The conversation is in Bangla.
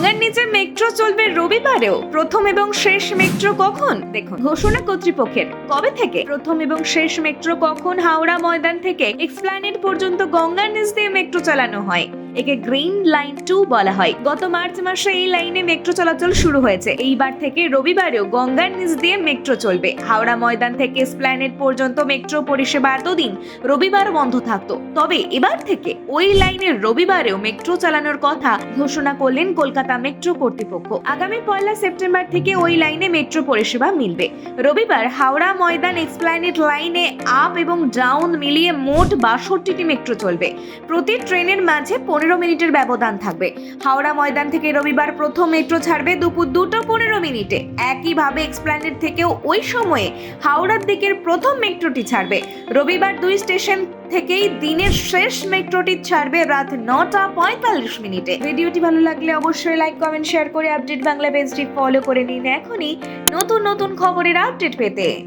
গঙ্গার নিচে মেট্রো চলবে রবিবারেও। প্রথম এবং শেষ মেট্রো কখন? দেখুন, ঘোষণা কর্তৃপক্ষের। কবে থেকে? প্রথম এবং শেষ মেট্রো কখন হাওড়া ময়দান থেকে? এক্সপ্ল্যানেড পর্যন্ত গঙ্গার নিচ দিয়ে মেট্রো চালানো হয়। একে গ্রিন লাইন টু বলা হয়। গত মার্চ মাসে এই লাইনে মেট্রো চলাচল শুরু হয়েছে। এইবার থেকে রবিবারেও গঙ্গার নিচ দিয়ে মেট্রো চলবে। হাওড়া ময়দান থেকে স্প্ল্যানেড পর্যন্ত মেট্রো পরিষেবা এতদিন রবিবার বন্ধ থাকতো। তবে এবার থেকে ওই লাইনের রবিবারেও মেট্রো চালানোর কথা ঘোষণা করলেন কলকাতা মেট্রো কর্তৃপক্ষ। আগামী পয়লা সেপ্টেম্বর থেকে ওই লাইনে মেট্রো পরিষেবা মিলবে। রবিবার হাওড়া ময়দান এক্সপ্ল্যানেড লাইনে আপ এবং ডাউন মিলিয়ে মোট বাষট্টিটি মেট্রো চলবে। প্রতি ট্রেনের মাঝে পনেরো মিনিটের ব্যবধান থাকবে। হাওড়া ময়দান থেকে রবিবার প্রথম মেট্রো ছাড়বে দুপুর দুটো পনেরো মিনিটে। একইভাবে এক্সপ্ল্যানেড থেকেও ওই সময়ে হাওড়ার দিকের প্রথম মেট্রোটি ছাড়বে। রবিবার দুই স্টেশন থেকেই দিনের শেষ মেট্রোটি ছাড়বে রাত নটা পঁয়তাল্লিশ মিনিটে। ভিডিওটি ভালো লাগলে অবশ্যই লাইক কমেন্ট শেয়ার করে আপডেট বাংলা পেজটি ফলো করে নিন। এখনই নতুন নতুন খবরের আপডেট পেতে।